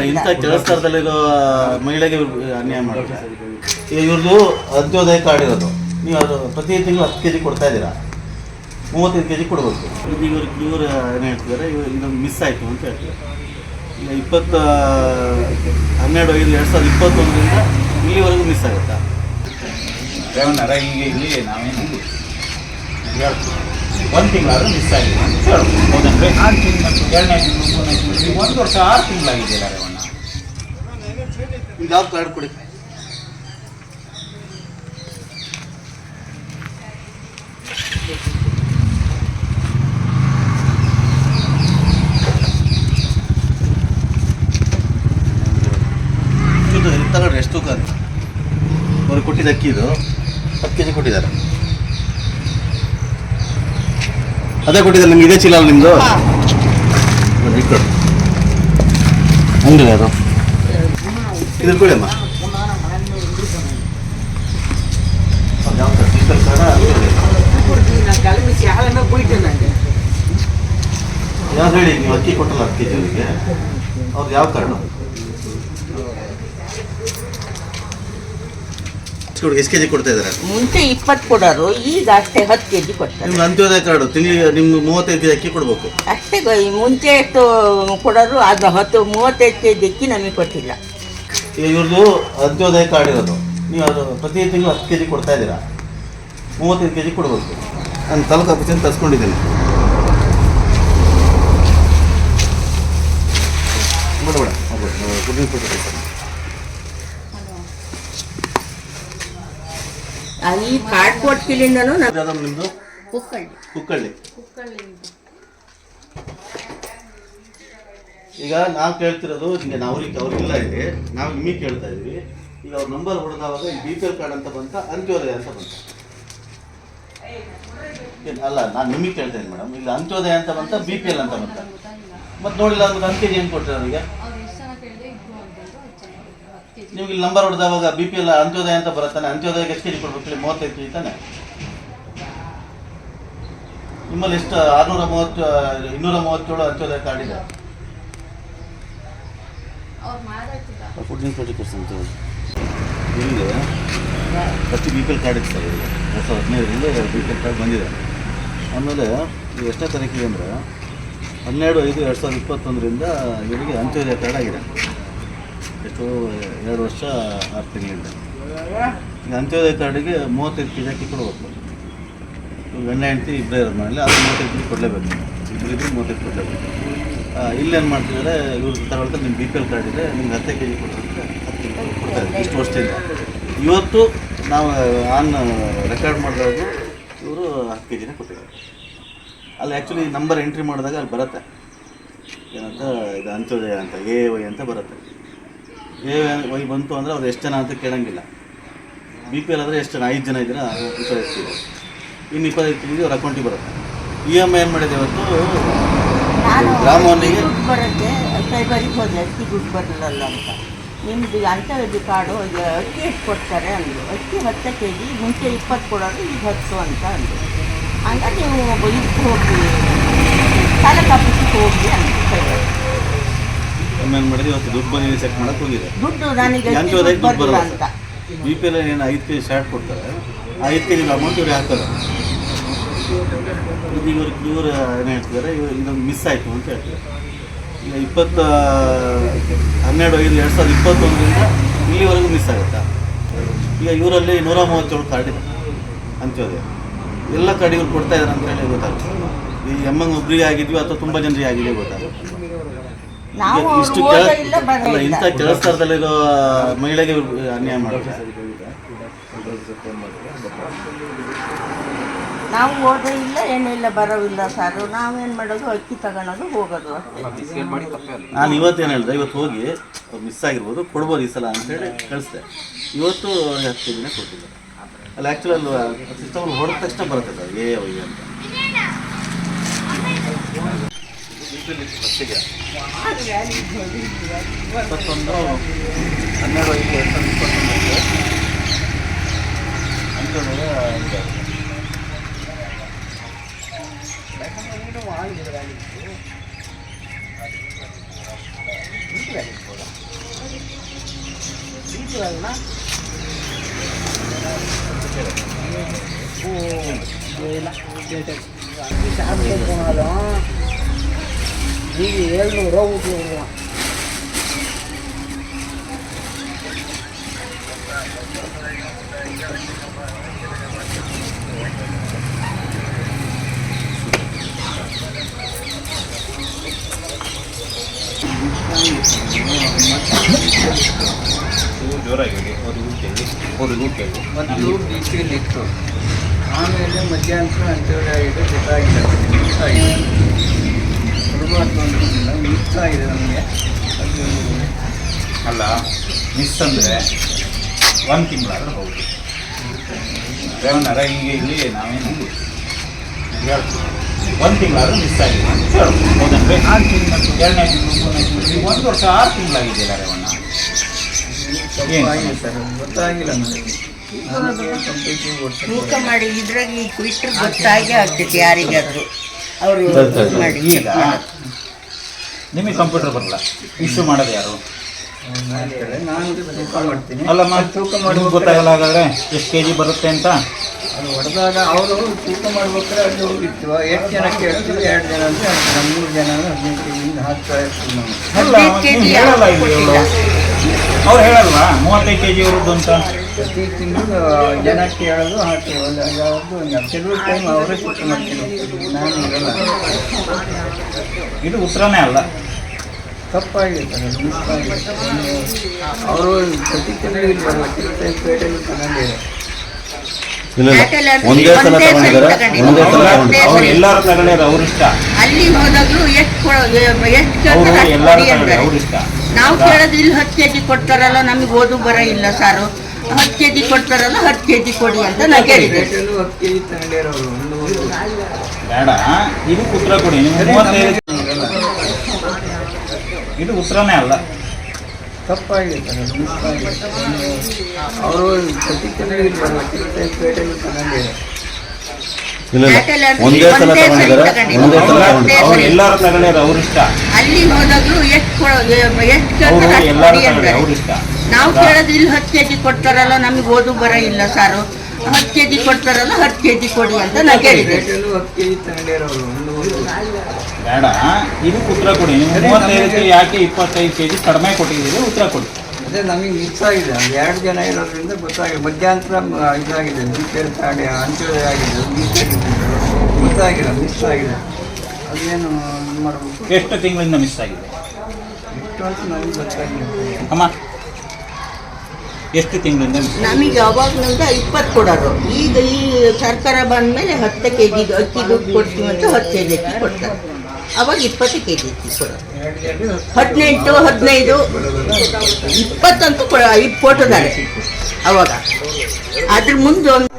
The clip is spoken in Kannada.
ಅಲ್ಲ ಇಂಥ ಕೆಲಸದಲ್ಲಿರೋ ಮಹಿಳೆಗೆ ಅನ್ಯಾಯ ಮಾಡ್ತಾರೆ. ಈಗ ಇವ್ರದ್ದು ಅಂತ್ಯೋದಯ ಕಾರ್ಡ್ ಇರೋದು. ನೀವು ಅದು ಪ್ರತಿ ತಿಂಗಳು ಹತ್ತು ಕೆ ಜಿ ಕೊಡ್ತಾ ಇದ್ದೀರಾ? ಮೂವತ್ತೈದು ಕೆ ಜಿ ಕೊಡಬೇಕು. ಇದು ಇವ್ರು ಇವರು ಏನು ಹೇಳ್ತಿದ್ದಾರೆ? ಇವ್ರು ಇದೊಂದು ಮಿಸ್ ಆಯಿತು ಅಂತ ಹೇಳ್ತಾರೆ ಈಗ ಇಪ್ಪತ್ತ ಹನ್ನೆರಡು ಐದು ಎರಡು ಸಾವಿರದ ಇಪ್ಪತ್ತೊಂದರಿಂದ ಇಲ್ಲಿವರೆಗೂ ಮಿಸ್ ಆಗುತ್ತಾ? ರೇವಣ್ಣರ ಈಗ ಇಲ್ಲಿ ನಾವೇನು ಒಂದು ತಿಂಗಳಾದ್ರೂ ಮಿಸ್ ಆಗಿದೆ ಅಂತ ಹೇಳ್ಬೋದು. ಹೌದಂದ್ರೆ ಆರು ತಿಂಗಳು ಎರಡನೇ ತಿಂಗಳು ಮೂರನೇ ತಿಂಗಳು ಒಂದು ವರ್ಷ ಆರು ತಿಂಗಳಾಗಿದ್ದೀರಾ ರೇವಣ್ಣ. ಯಾವ ಕಾರ್ಡ್ ಕೊಡಿ? ತಗೊಂಡ್ರೆ ಎಷ್ಟು ತೂಕ ಅಂತ ಅವ್ರಿಗೆ ಕೊಟ್ಟಿದ್ದ ಅಕ್ಕಿ ಇದು. ಹತ್ತು ಕೆ ಜಿ ಕೊಟ್ಟಿದ್ದಾರೆ. ಅದೇ ಕೊಟ್ಟಿದ್ದಾರೆ ನಿಮ್ಗೆ ಇದೇ ಚೀಲ ಅಲ್ಲ ನಿಮ್ಮದು ಅಂಗಡಿ ಅದು ಇದು ಕೊಡಿ ಅಮ್ಮ. ಅದು ಯಾವ ಥರ ಡಿಜಿಟಲ್ ಕಾರ್ಡ ಯಾವ್ದು ಹೇಳಿ ನೀವು ಅಕ್ಕಿ ಕೊಟ್ಟಲ್ಲ ಹತ್ತು ಕೆ ಜಿ ಅವರಿಗೆ ಯಾವ ಕಾರಣ? ಎಷ್ಟು ಕೆ ಜಿ ಕೊಡ್ತಾ ಇದ್ದಾರೆ? ಮುಂಚೆ ಇಪ್ಪತ್ತು ಕೊಡೋರು ಈಗ ಅಷ್ಟೇ ಹತ್ತು ಕೆ ಜಿ ಕೊಡ್ತಾರೆ. ನಿಮ್ಗೆ ಅಂತ್ಯೋದಯ ಕಾರ್ಡು ತಿಂಗಳಿಗೆ ನಿಮ್ಗೆ ಮೂವತ್ತೈದು ಕೆ ಜಿ ಅಕ್ಕಿ ಕೊಡಬೇಕು. ಅಷ್ಟೇ ಮುಂಚೆ ಎಷ್ಟು ಕೊಡೋರು ಅದು ಹತ್ತು ಮೂವತ್ತೈದು ಕೆ ಜಿ ಅಕ್ಕಿ ನಮಗೆ ಕೊಟ್ಟಿಲ್ಲ. ಇವ್ರದ್ದು ಅಂತ್ಯೋದಯ ಕಾರ್ಡ್ ಇರೋದು. ನೀವು ಅದು ಪ್ರತಿ ತಿಂಗಳು ಹತ್ತು ಕೆ ಜಿ ಕೊಡ್ತಾ ಇದ್ದೀರಾ? ಮೂವತ್ತೈದು ಕೆ ಜಿ ಕೊಡಬೇಕು. ನಾನು ತಾಲೂಕು ಆಫೀಸಿಂದ ತರಿಸ್ಕೊಂಡಿದ್ದೀನಿ. ಬೇಡ ಗುಡ್ ಕಾರ್ಡ್ ನಿಮ್ಮದು ಕುಕ್ಕಳ್ಳಿ. ಕುಕ್ಕಳ್ಳಿ. ಈಗ ನಾವು ಕೇಳ್ತಿರೋದು ಹಿಂಗೆ ನಾವು ಅವ್ರಿಗೆ ಅವ್ರಿಗಿಲ್ಲ ಇದೆ ನಾವು ನಿಮಗೆ ಕೇಳ್ತಾ ಇದ್ವಿ. ಈಗ ಅವ್ರ ನಂಬರ್ ಹೊಡೆದವಾಗ ಬಿ ಪಿ ಎಲ್ ಕಾರ್ಡ್ ಅಂತ ಬಂತ, ಅಂತ್ಯೋದಯ ಅಂತ ಬಂತ. ಅಲ್ಲ, ನಾನು ನಿಮಗೆ ಕೇಳ್ತಾ ಇದ್ದೀನಿ ಮೇಡಮ್ ಇಲ್ಲಿ ಅಂತ್ಯೋದಯ ಅಂತ ಬಂತ ಬಿ ಪಿ ಎಲ್ ಅಂತ ಬಂತ. ಮತ್ತೆ ನೋಡಿಲ್ಲ ಅಂದ್ರೆ ಜಿ ಏನು ಕೊಟ್ಟರೆ ಅವರಿಗೆ? ನಿಮ್ಗೆ ಇಲ್ಲಿ ನಂಬರ್ ಹೊಡೆದವಾಗ ಬಿ ಪಿ ಎಲ್ ಅಂತ್ಯೋದಯ ಅಂತ ಬರುತ್ತಾನೆ. ಅಂತ್ಯೋದಯಕ್ಕೆ ಎಷ್ಟು ಕೆ ಜಿ ಕೊಡ್ಬೇಕು ಮೂವತ್ತೈದು ಕೆ ಜಿ ತಾನೆ ನಿಮ್ಮಲ್ಲಿ ಎಷ್ಟು, ಆರುನೂರ ಮೂವತ್ತು, ಇನ್ನೂರ ಮೂವತ್ತೇಳು ಅಂತ್ಯೋದಯ ಕಾರ್ಡ್ ಇದೆ. ಫುಡ್ ಇನ್ಸ್ಪೆಕ್ಟರ್ ಅಂತ ಇಲ್ಲಿ first B P L card ಇತ್ತು ಸರ್ ಎರಡು ಸಾವಿರದ ಹದಿನೈದರಿಂದ ಬಿ ಪಿ ಎಲ್ ಕಾರ್ಡ್ ಬಂದಿದೆ. ಆಮೇಲೆ ಈಗ ಎಷ್ಟನೇ ತಾರೀಕಿಗೆ ಅಂದರೆ ಹನ್ನೆರಡು ಐದು ಎರಡು ಸಾವಿರದ ಇಪ್ಪತ್ತೊಂದರಿಂದ ಇವರಿಗೆ ಅಂತ್ಯೋದಯ ಕಾರ್ಡ್ ಆಗಿದೆ. ಎಷ್ಟು ಎರಡು ವರ್ಷ, ಆರು ತಿಂಗಳಿಂದ. ಈಗ ಅಂತ್ಯೋದಯ ಕಾರ್ಡಿಗೆ ಮೂವತ್ತೈದು ಕೆ ಜಿ ಅಕ್ಕಿ ಕೊಡಬೇಕು ಗಂಡ ಹೆಂಡತಿ ಇಬ್ಬರೇ ಇರೋದು ಮನೇಲಿ ಅದು ಮೂವತ್ತೈದು ಕೆ ಜಿ ಕೊಡಲೇಬೇಕು. ಇಬ್ಬರು ಮೂವತ್ತೈದು ಕೊಡಲೇಬೇಕು. ಇಲ್ಲೇನು ಮಾಡ್ತಿದ್ದಾರೆ, ಇವ್ರು ತಗೊಳ್ತಾರೆ ನಿಮ್ಮ ಬಿ ಪಿ ಎಲ್ ಕಾರ್ಡ್ ಇದೆ, ನಿಮ್ಗೆ ಹತ್ತೇ ಕೆ ಜಿ ಕೊಡ್ತಾರೆ ಹತ್ತು ಕೆ ಜಿ ಇಷ್ಟು ವರ್ಷದಿಂದ. ಇವತ್ತು ನಾವು ಆನ್ ರೆಕಾರ್ಡ್ ಮಾಡಿದಾಗ ಇವರು ಹತ್ತು ಕೆ ಜಿನೇ ಕೊಟ್ಟಿದ್ದಾರೆ. ಅಲ್ಲಿ ಆ್ಯಕ್ಚುಲಿ ನಂಬರ್ ಎಂಟ್ರಿ ಮಾಡಿದಾಗ ಅಲ್ಲಿ ಬರುತ್ತೆ. ಏನಂತ, ಇದು ಅಂತ್ಯೋದಯ ಅಂತ ಎ ವೈ ಅಂತ ಬರುತ್ತೆ. ಎ ವೈ ಬಂತು ಅಂದರೆ ಅವ್ರು ಎಷ್ಟು ಜನ ಅಂತ ಕೇಳೋಂಗಿಲ್ಲ. ಬಿ ಪಿ ಎಲ್ ಆದರೆ ಎಷ್ಟು ಜನ, ಐದು ಜನ ಇದ್ದೀರಾ ಇಪ್ಪತ್ತೈದು ಇನ್ನು ಇಪ್ಪತ್ತೈದು ತಿಂಗಳಿಗೆ ಅವ್ರ ಅಕೌಂಟಿಗೆ ಬರುತ್ತೆ. ಇ ಎಂ ಐ ಏನು ಮಾಡಿದೆ ಇವತ್ತು? ನಾನು ಗ್ರಾಮವನ್ನಿಗೆ ದುಡ್ಡು ಬರುತ್ತೆ ಸೈಬರಿಗೆ ಹೋದರೆ ಅಕ್ಕಿ ದುಡ್ಡು ಬರಲ್ಲ ಅಂತ. ನಿಮ್ಮದು ಅಂಥದ್ದು ಕಾರ್ಡು ಅಕ್ಕಿ ಎಷ್ಟು ಕೊಡ್ತಾರೆ ಅಂದರು. ಅಕ್ಕಿ ಹತ್ತು ಕೆ ಜಿ ಮುಂಚೆ ಇಪ್ಪತ್ತು ಕೊಡೋದು ಈಗ ಹತ್ತು ಅಂತ ಅಂದರು. ಹಾಗಾಗಿ ನೀವು ಇದಕ್ಕೆ ಹೋಗಿ ತಾಲೂಕು ಆಫೀಸಿಗೆ ಹೋಗಿ ಅಂದ್ರು ಸೈಬರ್ ಏನು ಮಾಡಿದೆ ಇವತ್ತು ದುಡ್ಡು ಬಂದಿದೆ ಚೆಕ್ ಮಾಡಕ್ಕೆ ಹೋಗಿದೆ. ದುಡ್ಡು ನನಗೆ ಅಕ್ಕಿ ದುಡ್ಡು ದುಡ್ಡು ಬರಲ್ಲ ಬರಲ್ಲ. ಅಂತ. ಬಿ ಪಿ ಎಲ್ ಏನು ಐದು ಕೆ ಜಿ ಶಾರ್ಟ್ ಕೊಡ್ತಾರೆ. ಆ ಐದು ಕೆ ಜಿ ಅಮೌಂಟ್ ಇವ್ರಿಗೆ ಹಾಕ್ತಾರೆ. ಇದು ಇವರು ಇವರು ಏನು ಹೇಳ್ತಿದ್ದಾರೆ ಇವರು ಇದೊಂದು ಮಿಸ್ ಆಯಿತು ಅಂತ ಹೇಳ್ತಾರೆ ಈಗ ಇಪ್ಪತ್ತ ಹನ್ನೆರಡು ಐದು ಎರಡು ಸಾವಿರದ ಇಪ್ಪತ್ತೊಂದರಿಂದ ಇಲ್ಲಿವರೆಗೂ ಮಿಸ್ ಆಗುತ್ತಾ? ಈಗ ಇವರಲ್ಲಿ ನೂರ ಮೂವತ್ತೇಳು ಕಾರ್ಡ್ ಇದೆ ಅಂತ್ಯೋದಯ ಎಲ್ಲ ಕಾರ್ಡ್ ಇವರು ಕೊಡ್ತಾ ಇದ್ದಾರೆ ಅಂತ ಹೇಳಿ ಗೊತ್ತಾಗ್ತದೆ. ಈ ಎಮ್ಮಂಗ್ ಒಬ್ಬರಿಗೆ ಆಗಿದ್ವಿ ಅಥವಾ ತುಂಬ ಜನರಿಗೆ ಆಗಿದೆ ಗೊತ್ತಾಗುತ್ತೆ ಇಷ್ಟು ಅಲ್ಲ ಇಂಥ ಕೆಲಸದಲ್ಲಿರೋ ಮಹಿಳೆಗೆ ಇವರು ಅನ್ಯಾಯ ಮಾಡ್ತಾರೆ. ನಾವು ಓದೇ ಇಲ್ಲ ಏನೂ ಇಲ್ಲ ಬರೋವಿಲ್ಲ ಸಾರು ನಾವೇನು ಮಾಡೋದು ಅಕ್ಕಿ ತಗೊಳೋದು ಹೋಗೋದು ಅಷ್ಟೇ ನಾನು ಇವತ್ತೇನು ಹೇಳಿದೆ ಇವತ್ತು ಹೋಗಿ ಮಿಸ್ ಆಗಿರ್ಬೋದು ಕೊಡ್ಬೋದು ಈ ಸಲ ಅಂತೇಳಿ ಕಳಿಸ್ದೆ ಇವತ್ತು ಅವ್ರಿಗೆ ಹತ್ತು ದಿನ ಕೊಟ್ಟಿದ್ದೆ ಅಲ್ಲಿ ಆ್ಯಕ್ಚುಲಿ ಅಲ್ಲಿ ಸಿಸ್ಟಮ್ ಹೊಡೆದ ತಕ್ಷಣ ಬರುತ್ತೆ ಸರ್ ಏ ವೈ ಅಂತ ಇಪ್ಪತ್ತೊಂದು ಹನ್ನೆರಡು ಐದು ಅಂತ ಸಾವಿರದ ಇಪ್ಪತ್ತೊಂದಕ್ಕೆ ஆளுங்க வேலைக்கு வீட்டு வேலைக்கு போகலாம் வீட்டு வேலைன்னா போனாலும் நீங்கள் ஏழ்நூறுரூவா ஊற்றி விடுவான் ಜೋರಾಗಿ ಹೇಳಿ ಅವ್ರಿಗೂ ಕೇಳಿ ಅವ್ರಿಗೂ ಕೇಳಿ ಮೊದಲು ಬಿ ಇತ್ತು. ಆಮೇಲೆ ಮಧ್ಯಾಹ್ನ ಅಂತ್ಯೋದಯ ಆಗಿದೆ ಗೊತ್ತಾಗಿದೆ. ಮಿಕ್ಸ್ ಆಗಿದೆ ಕೊಡಬಾರ್ದು ಮಿಕ್ಸ್ ಆಗಿದೆ ನಮಗೆ. ಅದು ಅಲ್ಲ ಮಿಸ್ ಅಂದರೆ ಒಂದು ತಿಂಗಳಾದ್ರೆ ಹೌದು. ರೇವಣ್ಣರ ಹೀಗೆ ಇಲ್ಲಿ ನಾವೇನು ಹೇಳ್ತೀವಿ. ಒಂದು ತಿಂಗಳಾದ್ರೂ ಮಿಸ್ ಆಗಿದೆ ಅಂತ ಹೇಳ್ಬೋದು ಆರು ತಿಂಗಳು. ಎರಡನೇ ತಿಂಗಳು ಮೂರನೇ ತಿಂಗಳು ಒಂದು ವರ್ಷ ಆರು ತಿಂಗಳಾಗಿದೆಯಲ್ಲ ರೇವಣ್ಣ? ಗೊತ್ತಾಗಿಲ್ಲ ತೂಕ ಮಾಡಿ ಇದ್ರಾಗ ಈ ಕ್ವಿಟ್ರ್ ಗೊತ್ತಾಗಿ ಆಗ್ತೈತಿ ಯಾರಿಗಾದ್ರು ಅವರು. ಮಾಡಿ ಈಗ ನಿಮಗೆ ಕಂಪ್ಯೂಟರ್ ಬರಲ್ಲ. ಇಶ್ಯೂ ಮಾಡೋದು ಯಾರು. ನಾನು ತೂಕ ಮಾಡ್ತೀನಿ ಅಲ್ಲ ತೂಕ ನಿಮ್ಗೆ ಗೊತ್ತಾಗಲ್ಲ ಹಾಗಾದ್ರೆ ಎಷ್ಟು ಕೆ ಜಿ ಬರುತ್ತೆ ಅಂತ? ಅದು ಹೊಡೆದಾಗ ಅವರು ತೂಕ ಮಾಡ್ಬೇಕಾದ್ರೆ ಅದು ಇತ್ತು. ಎಷ್ಟು ಜನ ಕೇಳ್ತೀವಿ ಎರಡು ಜನ ಅಂದರೆ ನಮ್ಮ ಮೂರು ಜನ ಅಂದ್ರೆ ಹದಿನೈದು ಕೆಜಿಯಿಂದ ಹಾಕ್ತಾ ಇರ್ತೀವಿ ನಾವು ಹೇಳಲ್ಲ. ಅವರು ಹೇಳಲ್ವಾ? ಮೂವತ್ತೈದು ಕೆ ಜಿ ಅವ್ರದ್ದು ಅಂತ? ಪ್ರತಿ ತಿಂಗಳು ಜನಕ್ಕೆ ಹೇಳೋದು ಹಾಕಿ ಒಂದು ಯಾವುದು ಕೆಲವು ಟೈಮ್ ಅವರೇ ತೂಕ ಮಾಡ್ತೀನಿ ನಾನು ಇರಲ್ಲ ಇದು ಉತ್ತರನೇ ಅಲ್ಲ. ತಪ್ಪಾಗಿದೆ ಸರ್ ಅದು ಮಿಸ್ ಆಗಿದೆ ಅವರು ಪ್ರತಿ ತಿಂಗಳು ಇಲ್ಲಿ ಬರಲ್ಲ ಪೇಟೆಯಲ್ಲಿ ತಗೊಂಡಿದೆ ಇಲ್ಲ ಇಲ್ಲ. ಒಂದೇ ಸಲ ತಗೊಂಡಿದ್ದಾರೆ. ಒಂದೇ ಸಲ ಅವ್ರು ತಗೊಂಡಿದ್ದಾರೆ. ಅವ್ರು ಎಲ್ಲರೂ ತಗೊಳ್ಳೋದು ಅವ್ರ ಇಷ್ಟ. ಅಲ್ಲಿ ಹೋದಾಗ್ಲೂ ಎಷ್ಟು ಎಷ್ಟು ಎಲ್ಲರೂ ಅವ್ರ ಇಷ್ಟ. ನಾವು ಕೇಳೋದು ಇಲ್ಲಿ ಹತ್ತು ಕೆ ಜಿ ಕೊಡ್ತಾರಲ್ಲ ನಮಗೆ ಓದು ಬರ ಇಲ್ಲ ಸಾರು. ಹತ್ತು ಕೆ ಜಿ ಕೊಡ್ತಾರಲ್ಲ ಹತ್ತು ಕೆ ಜಿ ಕೊಡಿ ಅಂತ ನಾ ಕೇಳಿದ್ದೆ ಬೇಡ ಇದಕ್ಕೆ ಉತ್ತರ ಕೊಡಿ. ಇದು ಉತ್ತರನೇ ಅಲ್ಲ. ತಪ್ಪಾಗಿದೆ ಅವರು ಪ್ರತಿ ಇಲ್ಲಿ ಇಲ್ಲ. ಒಂದೇ ಸಲ ತಗೊಂಡಿದ್ದಾರೆ. ತಗೊಂಡಿದ್ದಾರೆ. ಒಂದೇ ಸಲ ತಗೊಂಡಿದ್ದಾರೆ. ಅವ್ರು ಎಲ್ಲರೂ ತಗೊಳ್ಳೋದು ಅವ್ರ ಇಷ್ಟ. ಅಲ್ಲಿ ಹೋದಾಗ್ಲೂ ಎಷ್ಟು ಎಷ್ಟು ಕೇಳ್ತಾರೆ ಅವ್ರ ಇಷ್ಟ. ನಾವು ಕೇಳೋದು ಇಲ್ಲಿ ಹತ್ತು ಕೆ ಜಿ ಕೊಡ್ತಾರಲ್ಲ ನಮಗೆ ಓದು ಬರ ಇಲ್ಲ ಸಾರು. ಹತ್ತು ಕೆ ಜಿ ಕೊಡ್ತಾರಲ್ಲ ಹತ್ತು ಕೆ ಜಿ ಕೊಡಿ ಅಂತ ನಾ ಕೇಳಿದ್ದೆ ಬೇಡ. ಇದಕ್ಕೆ ಉತ್ತರ ಕೊಡಿ. ಮೂವತ್ತೈದಕ್ಕೆ ಯಾಕೆ ಇಪ್ಪತ್ತೈದು ಕೆ ಜಿ ಕಡಿಮೆ ಕೊಟ್ಟಿದ್ದೀರಿ ಉತ್ತರ ಕೊಡಿ. ಅದೇ ನಮಗೆ ಮಿಸ್ ಆಗಿದೆ. ಅಲ್ಲಿ ಎರಡು ಜನ ಇರೋದ್ರಿಂದ ಗೊತ್ತಾಗಿದೆ. ಮಧ್ಯಾಂತರ ಇದಾಗಿದೆ. B P L card Antyodaya ಆಗಿದೆ. ಮಿಸ್ ಗೊತ್ತಾಗಿಲ್ಲ. ಮಿಸ್ ಆಗಿದೆ. ಅದೇನು ಮಾಡಬೇಕು? ಎಷ್ಟು ತಿಂಗಳಿಂದ ಮಿಸ್ ಆಗಿದೆ? ಎಷ್ಟು ಅಂತ ನಮಗೆ ಗೊತ್ತಾಗಿಲ್ಲ. ಅಮ್ಮ ಎಷ್ಟು ತಿಂಗಳಿಂದ? ನಮಗೆ ಅವಾಗ್ಲಿಂದ ಇಪ್ಪತ್ತು ಕೊಡೋರು ಈಗ ಈ ಸರ್ಕಾರ ಬಂದ ಮೇಲೆ ಹತ್ತು ಕೆ ಜಿ ಅಕ್ಕಿ ದುಡ್ಡು ಕೊಡ್ತೀವಿ ಅಂತ ಹತ್ತು ಕೆ ಜಿ ಅಕ್ಕಿ ಕೊಡ್ತಾರೆ. ಅವಾಗ ಇಪ್ಪತ್ತು ಕೆ ಜಿ ಇತ್ತು ಹದಿನೆಂಟು ಹದಿನೈದು ಇಪ್ಪತ್ತಂತೂ ಕೊಡ ಇದು ಅವಾಗ. ಅದ್ರ ಮುಂದೆ ಒಂದು